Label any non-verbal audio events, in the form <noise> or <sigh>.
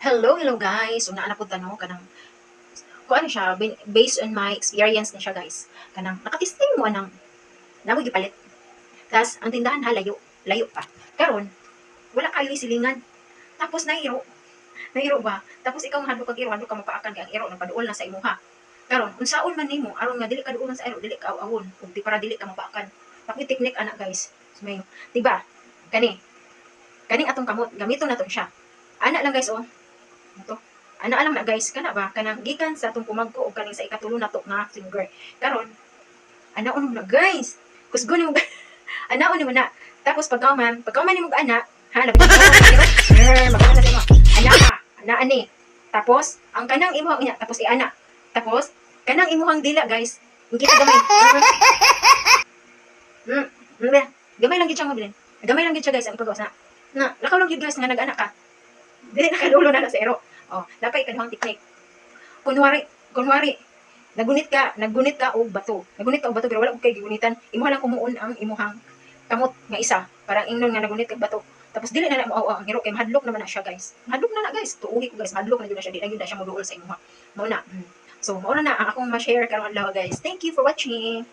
Hello, hello guys. Naa na pud tanong kanang ko ano siya based on my experience ni siya guys. Kanang nakatesting mo anang namo gipalit. Tas ang tindahan ha layo, pa. Karon wala kayo silingan. Tapos nairo. Nairo ba? Tapos ikaw hadlo kag iro, hadlo ka mapaakan kay ang iro nagpaduol na sa imuha. Karon unsaon man nimo aron nga dili ka duol sa iro, dili ka awon, ug di para dili ka mapaakan. Paki teknik anak guys. Sumayo. Diba? Kani. Kaning atong kamot, gamiton naton siya. Ana lang guys oh. Ito. Ana alam na guys, kana ba? Kanang gikan sa atong pumagko o kaning sa ikatulo na to nga finger. Karon, ana unom na guys. Kusgo <laughs> ni mo ana unom na. Tapos pagkauman, pagkauman ni mo ana, ha, labi na magana na sa imo. Ana ka, ana ani. Tapos, ang kanang imuhang ina, tapos iana. Tapos, kanang imuhang dila guys. Ka gamay. Hmm, hmm, gamay lang gid siya mo bilin. Gamay lang gid siya guys ang pagkawas na. Na, lakaw lang gid guys nga nag-anak ka. Dili nakadulo na na sa ero. Oh, napay kaduhang teknik. Kunwari, kunwari, nagunit ka, nagunit ka og bato. Nagunit ka og bato pero wala ko kay gigunitan. Imuha lang kumuon ang imuhang kamot nga isa. Parang ingnon nga nagunit kag bato. Tapos dili na na mo ang hero kay mahadlok naman na siya guys. Mahadlok na na guys. Tuuhi ko guys, mahadlok na gyud na siya. Di na gyud na siya moduol sa imuha. Mao na. Mm. So, mao na ang akong ma-share karon adlaw guys. Thank you for watching.